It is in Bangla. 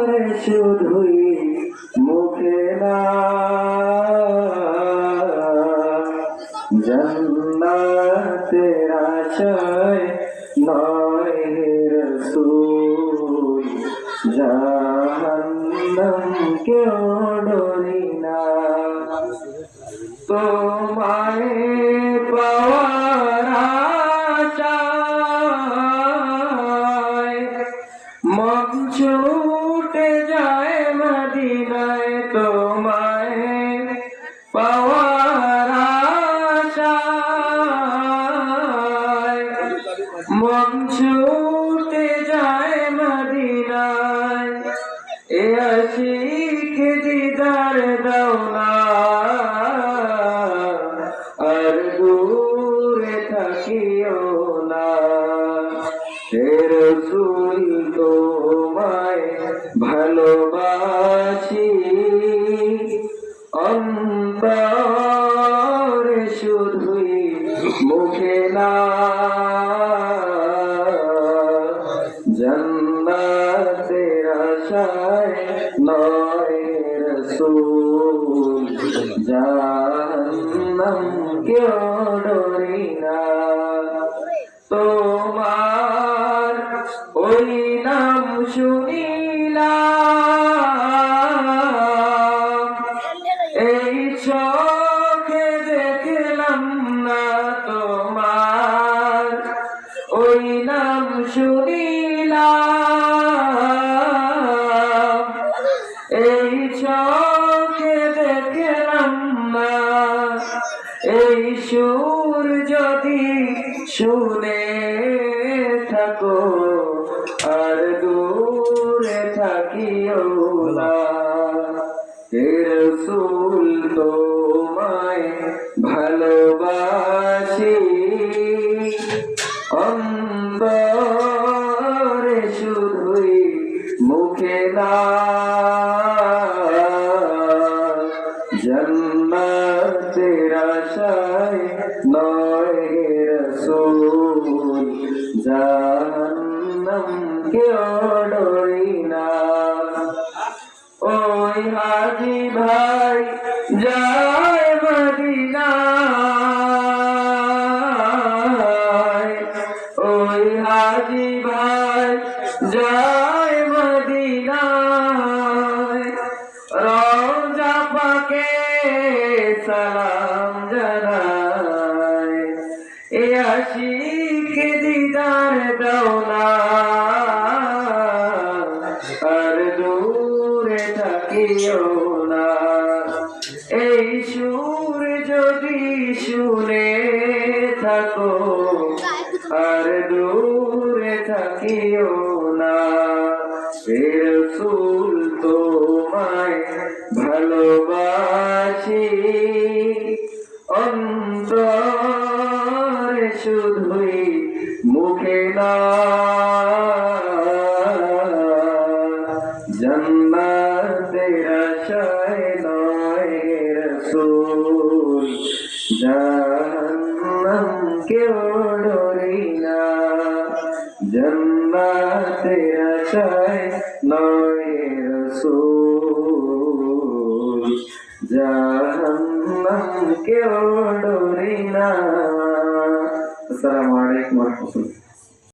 রে শুধুই মুখে না জন্নাতের আশায় নয় রসুল জাহান্নাম কেউ ছুটে যায় মদিনায় তোমায় পাওয়ার আশায়। মন ছুটে যায় মদিনায়, এ আশিক দিদার না আর দূরে থাকিও না। হে রসুল না জন্নাতের আশায় নয় রসুল। জাহান্নাম কেউ ডরি না। তোমার ওই নাম শুনিলাম এই সুর যদি শুনে থাকো, আর দূরে থাকিও না। রসুল তোমায় ভালোবাসি। অন্তরে শুধুই মুখে না আশায় নয় রসুল জাহান্নাম কেউ ডরি না। ওই হাজি ভাই যায় মদিনায়। ওই হাজি ভাই যায় সালাম জানায় এ আশিক দিদার দাও না আর দূরে থাকিও না। এই সুর যদি শুনে থাকো, আর দূরে থাকিও না। রসুল তোমায় ভালোবাসি। রসুল জাহান্নাম কেউ ডরি না। জন্নাতের আশায় নয় রসুল জাহান্নাম কেউ ডরি না। আসসালামু